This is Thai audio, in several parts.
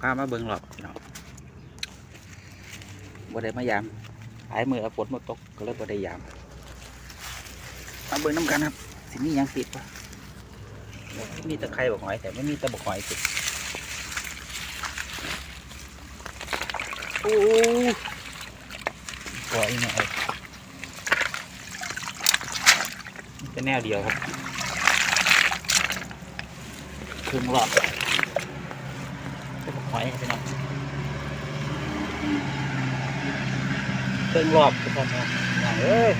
พามาเบิ่งหรอกพี่น้องบ่ได้มายามหายมือเอาฝนมาตกก็เลยบ่ได้ยามมาเบิ่งน้ำกันครับสิมียังติดปะมีตะไคร้บกหอย แต่ไม่มีตะบกหอยติดโอ้ปล่อยเนี่ยเอามันเป็นแนวเดียวครับครึ่งรอบ หอยพี่น้องครึ่งรอบทุกคนนะอย่างเอ้ย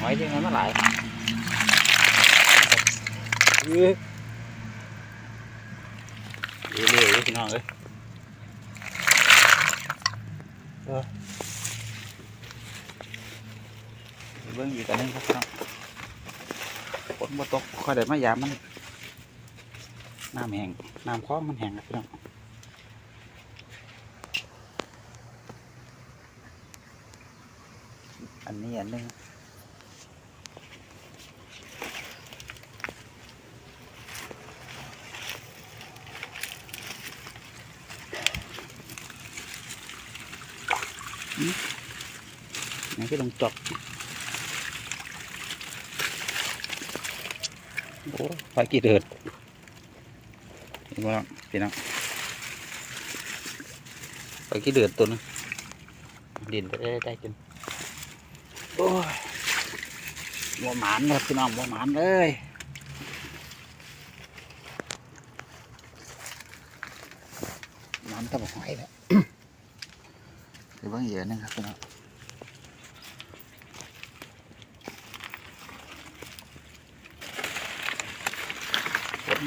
หอยที่มันมาหลายเอ้ยเรื่อยๆเลยพี่น้องเอ้ยเออเบิ่งอีกอันหนึงครับพี่น้องฝนบ่ตกค่อยได้มายามมัน น้ำแห้งน้ำคลองมันแห้งครับพี่น้องอันนี้อันหนึงนี่ก็ต้องจอกโอ้ไฟกี่เดือด เห็นไหมล่ะพี่น้องไฟกี่เดือดตัวนึงดินไปได้ได้จนโอ้ยบัวหมานเลยพี่น้องบัวหมานเลยหมันตะบกหอยแล้วเดี๋ยวเบางเหยื่อนึงครับพี่น้อง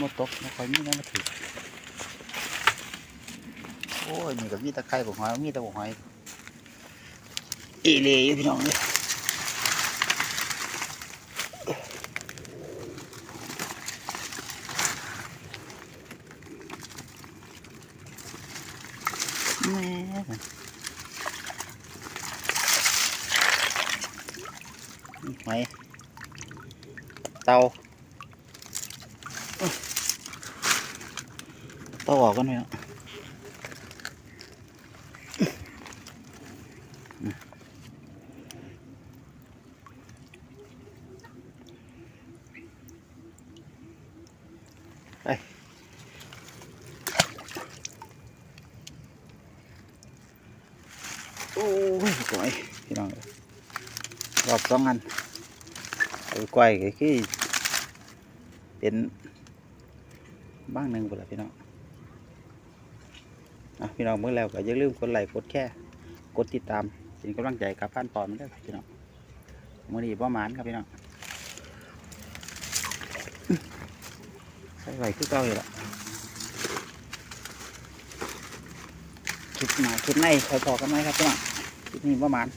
มตกไม่ค่อยมีน้ำมาถึงโอ้ยมีกับมีตะไคร้บกหอยมีแตะบกหอยอีเหลยพี่น้องเลยแม่มันหอยเตา ต้องออกกันไหมครับไปโอ้ยสวยพี่น้องรอบสองอันเอาไกวก็คือเป็น บ้างหนึ่งไปละพี่น้องอะพี่น้องเมื่อแล้วก็อย่าลืมกดไลค์กดแค่กดติดตามเป็นกำลังใจกับพันตอนมันด้วยพี่น้องมือนี้ประมาณครับพี่น้องใส่ไหวคือเก่าอยู่ละคลิปหนาคลิปในคอยพอกันไหมครับพี่น้องคลิปนี้ประมาณ